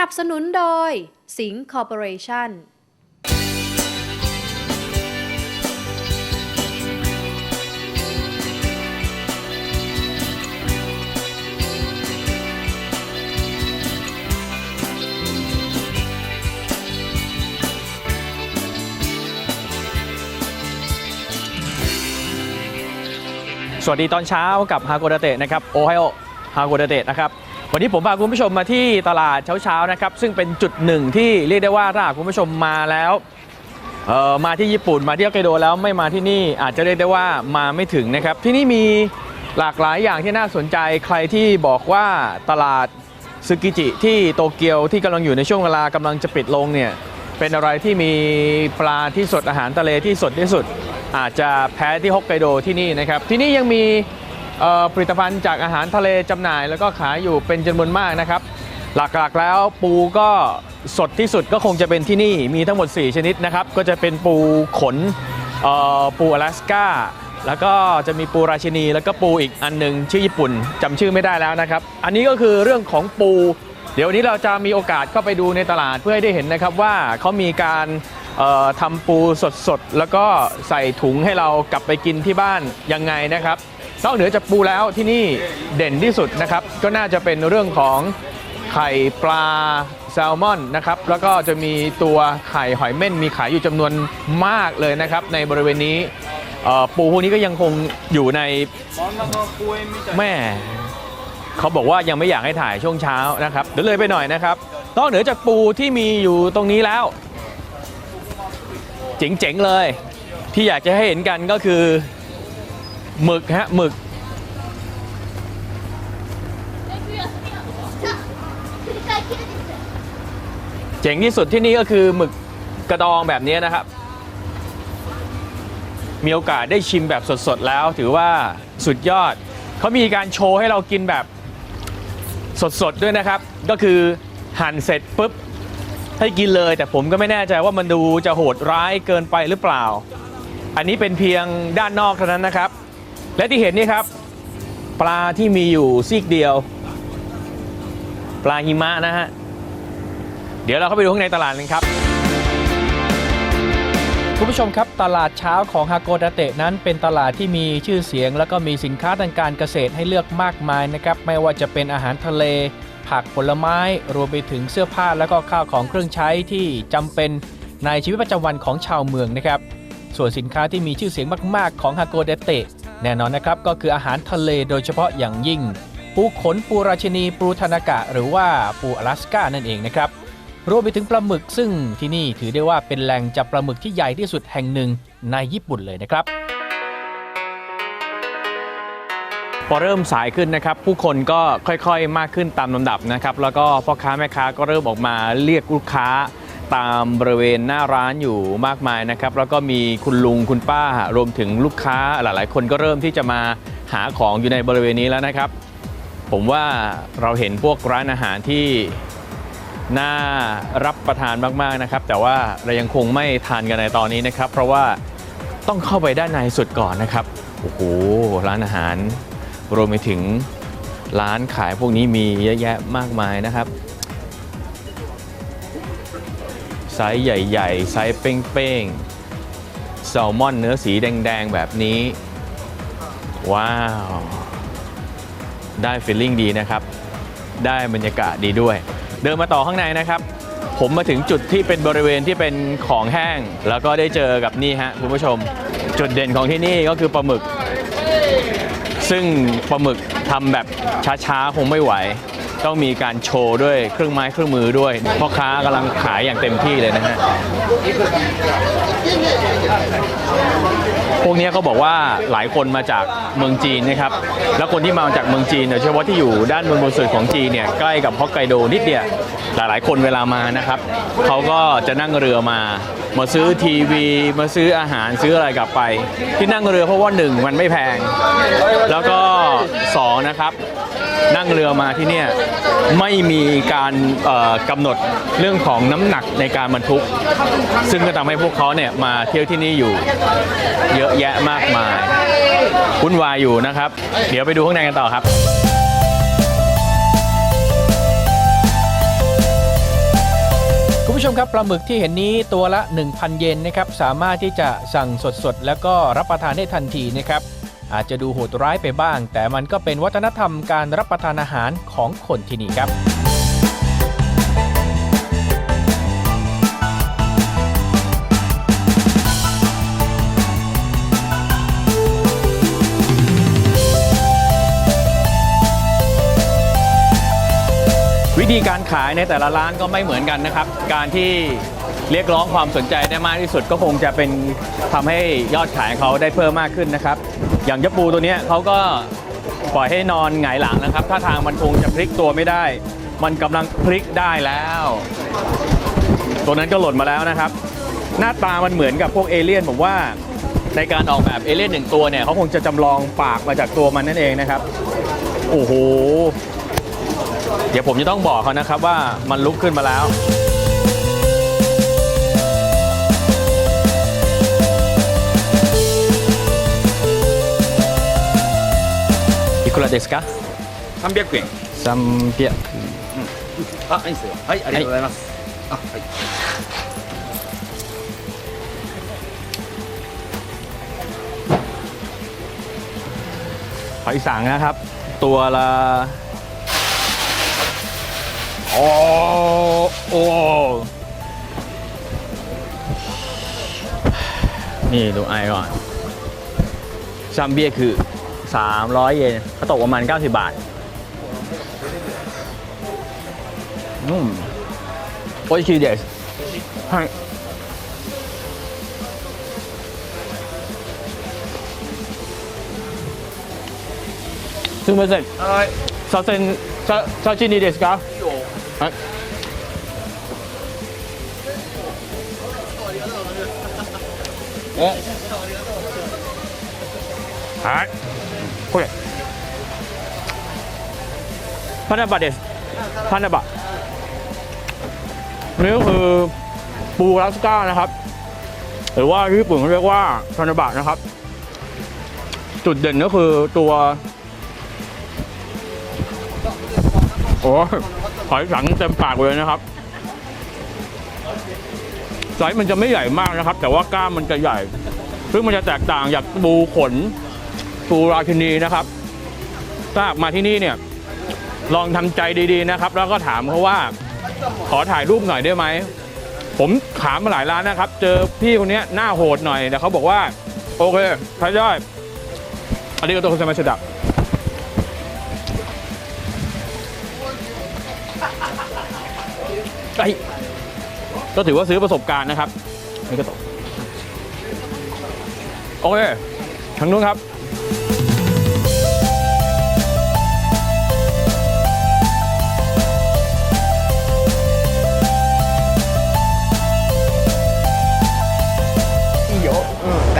สนับสนุนโดย สิงห์คอร์ปอเรชั่นสวัสดีตอนเช้ากับฮาโกดาเตะนะครับโอไฮโอฮาโกดาเตะนะครับ วันนี้ผมพาคุณผู้ชมมาที่ตลาดเช้าๆนะครับซึ่งเป็นจุดหนึ่งที่เรียกได้ว่าถ้าคุณผู้ชมมาแล้วเอ่อมาที่ญี่ปุ่นมาที่ฮอกไกโดแล้วไม่มาที่นี่อาจจะเรียกได้ว่ามาไม่ถึงนะครับ ที่นี่มีหลากหลายอย่างที่น่าสนใจใครที่บอกว่าตลาดซึกิจิที่โตเกียวที่กำลังอยู่ในช่วงเวลากำลังจะปิดลงเนี่ยเป็นอะไรที่มีปลาที่สดอาหารทะเลที่สดที่สุด อาจจะแพ้ที่ฮอกไกโดที่นี่นะครับ ที่นี่ยังมี ผลิตภัณฑ์จากอาหารทะเลจำหน่าย แล้วก็ขายอยู่เป็นจำนวนมากนะครับ หลักๆแล้วปูก็สดที่สุดก็คงจะเป็นที่นี่มีทั้งหมด 4 ชนิดนะครับ ก็จะเป็นปูขนปูอลาสก้าแล้วก็จะมีปูราชินี แล้วก็ปูอีกอันหนึ่งชื่อญี่ปุ่นจำชื่อไม่ได้แล้วนะครับ อันนี้ก็คือเรื่องของปู เดี๋ยววันนี้เราจะมีโอกาสเข้าไปดูในตลาดเพื่อให้ได้เห็นนะครับว่าเขามีการเอ่อทำปูสดๆ แล้วก็ใส่ถุงให้เรากลับไปกินที่บ้านยังไงนะครับ นอกเหนือจากปูแล้วที่นี่เด่นที่สุดนะครับ ก็น่าจะเป็นเรื่องของไข่ปลาแซลมอนนะครับ แล้วก็จะมีตัวไข่หอยเม่นมีขายอยู่จำนวนมากเลยนะครับ ในบริเวณนี้ปูพวกนี้ก็ยังคงอยู่ในแม่เขาบอกว่ายังไม่อยากให้ถ่ายช่วงเช้านะครับเดี๋ยวเลยไปหน่อยนะครับนอกเหนือจากปูที่มีอยู่ตรงนี้แล้ว เจ๋งๆเลย ที่อยากจะให้เห็นกันก็คือ หมึกฮะหมึก เจ๋งที่สุดที่นี่ก็คือหมึกกระดองแบบนี้นะครับ มีโอกาสได้ชิมแบบสดๆแล้ว ถือว่าสุดยอด เขามีการโชว์ให้เรากินแบบสดๆด้วยนะครับ ก็คือหั่นเสร็จปุ๊บให้กินเลย แต่ผมก็ไม่แน่ใจว่ามันดูจะโหดร้ายเกินไปหรือเปล่า อันนี้เป็นเพียงด้านนอกเท่านั้นนะครับ และที่เห็นนี่ครับ ปลาที่มีอยู่ซีกเดียว ปลาหิมะนะฮะ เดี๋ยวเราเข้าไปดูข้างในตลาดกันครับ คุณผู้ชมครับ ตลาดเช้าของฮาโกดาเตะนั้นเป็นตลาดที่มีชื่อเสียง แล้วก็มีสินค้าทางการเกษตรให้เลือกมากมายนะครับ ไม่ว่าจะเป็นอาหารทะเล ผักผลไม้รวมไปถึงเสื้อผ้าแล้วก็ข้าวของเครื่องใช้ที่จำเป็นในชีวิตประจำวันของชาวเมืองนะครับ ส่วนสินค้าที่มีชื่อเสียงมาก ๆ ของฮาโกเดเตะ แน่นอนนะครับก็คืออาหารทะเลโดยเฉพาะอย่างยิ่ง ปูขนปูราชินีปูทานากะ หรือว่าปูอลาสก้านั่นเองนะครับรวมไปถึงปลาหมึกซึ่งที่นี่ถือได้ว่าเป็นแหล่งจับปลาหมึกที่ใหญ่ที่สุดแห่งหนึ่งในญี่ปุ่นเลยนะครับ พอเริ่มสายขึ้นนะครับ ผู้คนก็ค่อยๆมากขึ้นตามลำดับนะครับ แล้วก็พ่อค้าแม่ค้าก็เริ่มออกมาเรียกลูกค้า ตามบริเวณหน้าร้านอยู่มากมายนะครับ แล้วก็มีคุณลุงคุณป้ารวมถึงลูกค้าหลาย ๆ คนก็เริ่มที่จะมาหาของอยู่ในบริเวณนี้แล้วนะครับ ผมว่าเราเห็นพวกร้านอาหารที่น่ารับประทานมาก ๆ นะครับ แต่ว่าเรายังคงไม่ทานกันในตอนนี้นะครับ เพราะว่าต้องเข้าไปด้านในสุดก่อนนะครับโอ้โหร้านอาหารรวมไปถึงร้านขายพวกนี้มีเยอะแยะมากมายนะครับ ไซส์ใหญ่ๆ ไซส์เป้งๆแซลมอนเนื้อสีแดงๆ แบบนี้ ว้าว ได้ฟีลลิ่งดีนะครับ ได้บรรยากาศดีด้วย เดินมาต่อข้างในนะครับ ผมมาถึงจุดที่เป็นบริเวณที่เป็นของแห้ง แล้วก็ได้เจอกับนี่ฮะคุณผู้ชม จุดเด่นของที่นี่ก็คือปลาหมึก ซึ่งปลาหมึกทำแบบช้าๆ คงไม่ไหว ต้องมีการโชว์ด้วยเครื่องไม้เครื่องมือด้วยพ่อค้ากำลังขายอย่างเต็มที่เลยนะฮะพวกนี้เขาบอกว่าหลายคนมาจากเมืองจีนนะครับ แล้วคนที่มาจากเมืองจีนโดยเฉพาะที่อยู่ด้านบนบนสุดของจีนเนี่ยใกล้กับฮอกไกโดนิดเดียวหลายๆคนเวลามานะครับเขาก็จะนั่งเรือมามาซื้อทีวี มาซื้ออาหารซื้ออะไรกลับไป ที่นั่งเรือเพราะว่าหนึ่งมันไม่แพง แล้วก็สองนะครับ นั่งเรือมาที่เนี่ยไม่มีการเอ่อกำหนดเรื่องของน้ำหนักในการบรรทุก ซึ่งก็ทำให้พวกเขาเนี่ยมาเที่ยวที่นี่อยู่เยอะแยะมากมายวุ่นวายอยู่นะครับ เดี๋ยวไปดูข้างในกันต่อครับผู้ชมครับปลาหมึกที่เห็นนี้ตัวละ 1,000 เยนนะครับสามารถที่จะสั่งสดๆ แล้วก็รับประทานได้ทันทีนะครับ อาจจะดูโหดร้ายไปบ้าง แต่มันก็เป็นวัฒนธรรมการรับประทานอาหารของคนที่นี่ครับวิธีการขายในแต่ละร้านก็ไม่เหมือนกันนะครับ การที่ เรียกร้องความสนใจได้มากที่สุดก็คงจะเป็นทำให้ยอดขายเขาได้เพิ่มมากขึ้นนะครับ อย่างเจ้าปูตัวนี้เขาก็ปล่อยให้นอนหงายหลังนะครับ ถ้าทางมันคงจะพลิกตัวไม่ได้ มันกำลังพลิกได้แล้ว ตัวนั้นก็หล่นมาแล้วนะครับ หน้าตามันเหมือนกับพวกเอเลี่ยนผมว่าในการออกแบบเอเลี่ยนหนึ่งตัวเนี่ยเขาคงจะจำลองปากมาจากตัวมันนั่นเองนะครับ โอ้โห เดี๋ยวผมจะต้องบอกเขานะครับว่ามันลุกขึ้นมาแล้ว くらですか300円。 300あ、いいですよ。はい、ありがとうございます。あ、はい。 หอยสังนะครับ ตัวละโอ้โอ้นี่ดูไอก่อนซัมเบียคือ 300 เยนก็ตกประมาณ 90 บาท อืมโอชิเดสはいすみませんはい。左遷さ刺身ですかはいおはい これパナバですパナバนี่ก็คือปูอลาสก้านะครับ หรือว่าที่ญี่ปุ่นเขาเรียกว่าพานาบะนะครับ จุดเด่นก็คือตัว โอ้ยหอยสังเต็มปากเลยนะครับไซส์มันจะไม่ใหญ่มากนะครับ แต่ว่ากล้ามมันจะใหญ่ ซึ่งมันจะแตกต่างจากปูขน ปูราชินีนะครับถ้ามาที่นี่เนี่ยลองทำใจดีๆนะครับ แล้วก็ถามเขาว่า ขอถ่ายรูปหน่อยได้ไหม ผมถามมาหลายร้านนะครับ เจอพี่คนนี้หน้าโหดหน่อยแต่เขาบอกว่า โอเคใช้ได้อันนี้ก็ตัวคุณสมาชิดะไอ้ก็ถือว่าซื้อประสบการณ์นะครับนี่ก็ตกโอเคทางนู้นครับ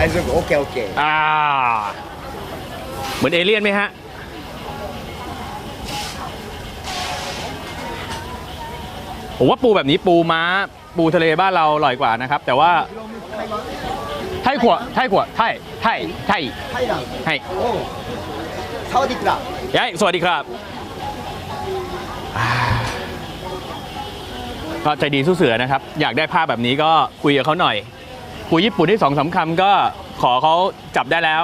นโอเคโอเคอ่า เหมือนเอเลี่ยนไหมฮะ ผมว่าปูแบบนี้ปูม้า ปูทะเลบ้านเราอร่อยกว่านะครับ แต่ว่าไทยขวดไทยขวดไทยไทยไทยไทยสวัสดีครับยัยสวัสดีครับก็ใจดีสู้เสือนะครับ อยากได้ภาพแบบนี้ก็คุยกับเขาหน่อย คุยญี่ปุ่นได้สองสามคำก็ขอเขาจับได้แล้ว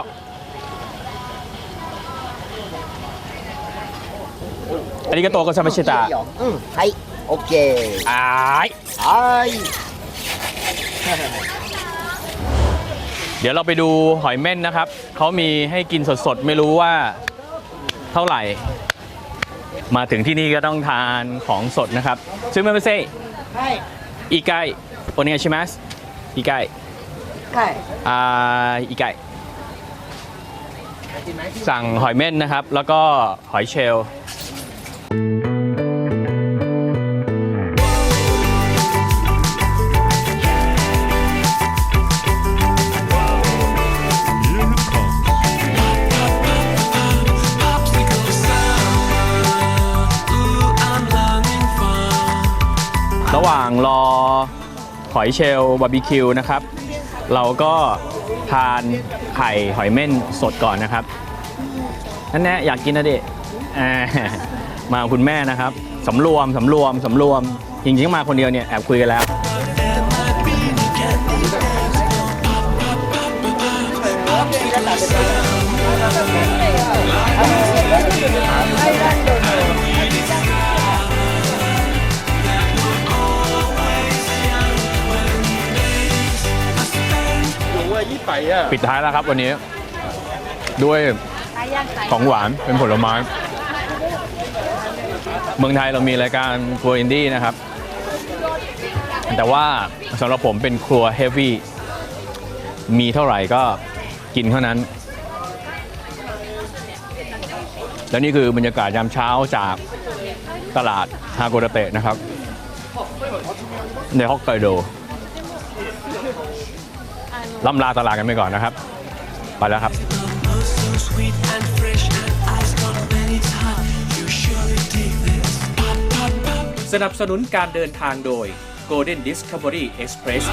อันนี้ก็โตกับซามาชิตะ いいよ。うん。はい。オッケー。 อ้าย はーい。 เดี๋ยวเราไปดูหอยเม่นนะครับ เขามีให้กินสดๆ ไม่รู้ว่าเท่าไหร่ มาถึงที่นี่ก็ต้องทานของสดนะครับซึ่งไม่ใช่ はい。 อีไกโอเนชิมัสอีไก อ่าอีไก่ สั่งหอยเม่นนะครับ แล้วก็หอยเชลลระหว่างรอหอยเชลล์บาร์บีคิวนะครับ เราก็ทานไข่หอยเม่นสดก่อนนะครับนั่นแน่อยากกินนะเด็มาคุณแม่นะครับสำรวมสำรวมสำรวมจริงจริงมาคนเดียวเนี่ยแอบคุยกันแล้วไอ้ด้านโดน ปิดท้ายแล้วครับวันนี้ ด้วยของหวานเป็นผลไม้ เมืองไทยเรามีรายการครัวอินดี้นะครับ แต่ว่าสำหรับผมเป็นครัวเฮฟวี่มีเท่าไหร่ก็กินเท่านั้น และนี่คือบรรยากาศยามเช้าจากตลาดฮาโกดาเตะนะครับ ในฮอกไกโด ล่ำลาตลาดกันไปก่อนนะครับ ไปแล้วครับ สนับสนุนการเดินทางโดย Golden Discovery Express